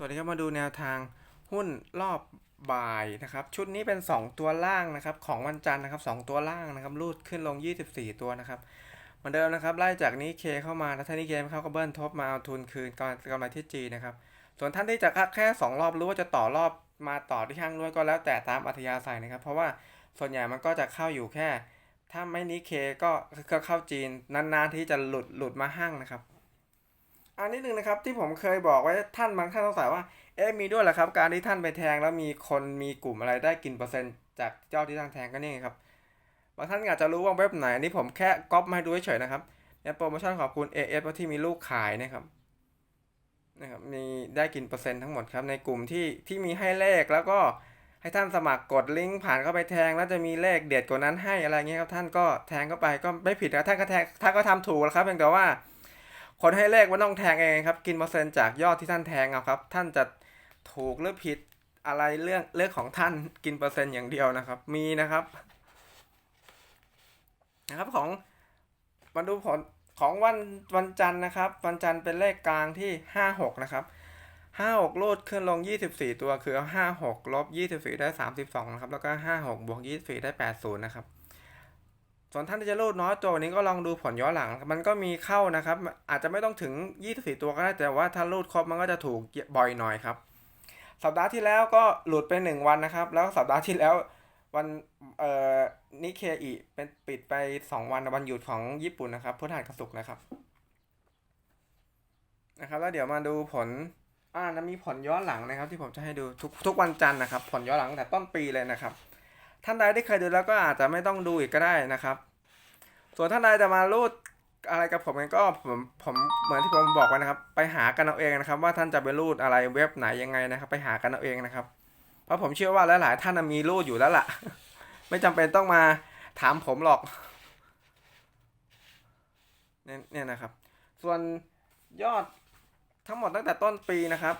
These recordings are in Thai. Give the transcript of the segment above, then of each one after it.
สวัสดีครับมาดูแนวทางหุ้นรอบบ่ายนะครับ ชุดนี้เป็น 2 ตัวล่างนะครับ ของวันจันทร์นะครับ 2 ตัวล่างนะครับรูดขึ้นลง 24 ตัวนะครับเหมือนเดิมนะครับไล่จากนี้เคเข้ามาแล้วถ้านี้เคเข้าก็เบิ้ลทบมาเอาทุนคืนก่อนกำไรที่จีนะครับ ส่วนท่านที่จะแค่ 2 รอบรู้ว่าจะต่อรอบมาต่อที่ห้างด้วยก็แล้วแต่ตามอัธยาศัยนะครับ เพราะว่าส่วนใหญ่มันก็จะเข้าอยู่แค่ ถ้าไม่นี้เคก็ก็เข้าจีนนานๆที่จะหลุดหลุดมาห้างนะครับ อันนิดนึงนะครับที่ผมเคยบอกไว้ท่านบางท่านสงสัยว่าเอ๊ะมีด้วยเหรอครับ การที่ท่านไปแทงแล้วมีคนมีกลุ่มอะไรได้กินเปอร์เซ็นต์จากเจ้าที่ท่านแทงก็นี่ครับบางท่านอาจจะรู้ว่าเว็บไหนอันนี่ผมแค่ก๊อปมาให้ดูเฉยๆนะครับเนี่ยโปรโมชั่นขอบคุณ AS ที่มีลูกขายนะครับนะครับมีได้กินเปอร์เซ็นต์ทั้งหมดครับในกลุ่มที่ที่มีให้เลขแล้วก็ให้ท่านสมัครกดลิงก์ผ่านเข้าไปแทง แล้วจะมีเลขเด็ดกว่านั้นให้อะไรเงี้ยครับท่านก็แทงเข้าไปก็ไม่ผิดนะท่านก็แทงท่านก็ทำถูกแล้วครับเพียงแต่ว่า คนให้เลขมันต้องแทงเองครับ กินเปอร์เซ็นต์จากยอดที่ท่านแทงเอาครับ ท่านจะถูกหรือผิดอะไรเรื่องเรื่องของท่านกินเปอร์เซ็นต์อย่างเดียวนะครับ มีนะครับ นะครับของมาดูผลของวันวันจันทร์นะครับ วันจันทร์เป็นเลขกลางที่ห้าหกนะครับห้าหกรูดขึ้นลงยี่สิบสี่ตัวคือห้าหกลบยี่สิบสี่ได้สามสิบสองนะครับ แล้วก็ห้าหกบวกยี่สิบสี่ได้แปดศูนย์นะครับ ส่วนท่านที่จะรูดน้อยตัวนี้ก็ลองดูผลย้อนหลัง มันก็มีเข้านะครับ อาจจะไม่ต้องถึง 24 ตัวก็ได้ แต่ว่าถ้ารูดครบมันก็จะถูกบ่อยหน่อยครับ สัปดาห์ที่แล้วก็หลุดไป 1 วันนะครับ แล้วสัปดาห์ที่แล้ววันเอ่อนิเคอีเป็นปิดไป 2 วันวันหยุดของญี่ปุ่นนะครับพุทธหัสกบศุกนะครับนะครับแล้วเดี๋ยวมาดูผลอ่านะมีผลย้อนหลังนะครับ ที่ผมจะให้ดูทุกทุกวันจันทร์นะครับ ผลย้อนหลังแต่ต้นปีเลยนะครับ ท่านใดที่เคยดูแล้วก็อาจจะไม่ต้องดูอีกก็ได้นะครับ ส่วนท่านใดจะมารูดอะไรกับผมก็ผมผมเหมือนที่ผมบอกไว้นะครับ ไปหากันเอาเองนะครับ ว่าท่านจะไปรูดอะไรเว็บไหนยังไงนะครับ ไปหากันเอาเองนะครับ เพราะผมเชื่อว่าหลายๆท่านมีรูดอยู่แล้วล่ะ ไม่จำเป็นต้องมาถามผมหรอกเนี่ยนะครับ ส่วนยอดทั้งหมดตั้งแต่ต้นปีนะครับ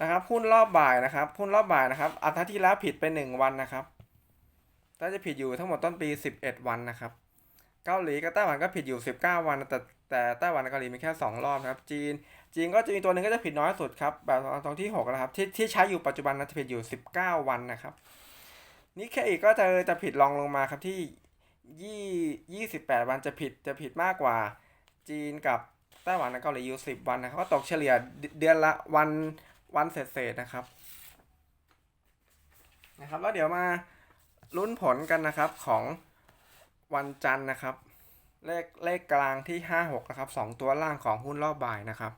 นะครับหุ้นรอบบ่ายนะครับหุ้นรอบบ่ายนะครับอาทิตย์ที่แล้วผิดไปหนึ่งวันนะครับ น่าจะผิดอยู่ทั้งหมดต้นปี 11 วันนะครับ เกาหลีกับไต้หวันก็ผิดอยู่ 19 วัน แต่แต่ไต้หวันกับเกาหลีมีแค่ 2 รอบนะครับ จีน จีนก็จะมีตัวหนึ่งก็จะผิดน้อยสุดครับ แบบตรงที่ 6 นะครับ ที่ที่ใช้อยู่ปัจจุบันนะจะผิดอยู่ 19 วันนะครับนี่แค่อีกก็จะจะผิดรองลงมาครับที่20 28วันจะผิดจะผิดมากกว่า จีนกับไต้หวันกับเกาหลีอยู่10วันนะครับก็ตกเฉลี่ยเดือนละวันวันเศษๆนะครับนะครับ แล้วเดี๋ยวมา ลุ้นผลกันนะครับของวันจันทร์นะครับ เลขเลขกลางที่ 56นะครับ2ตัวล่างของหุ้นรอบบ่ายนะครับ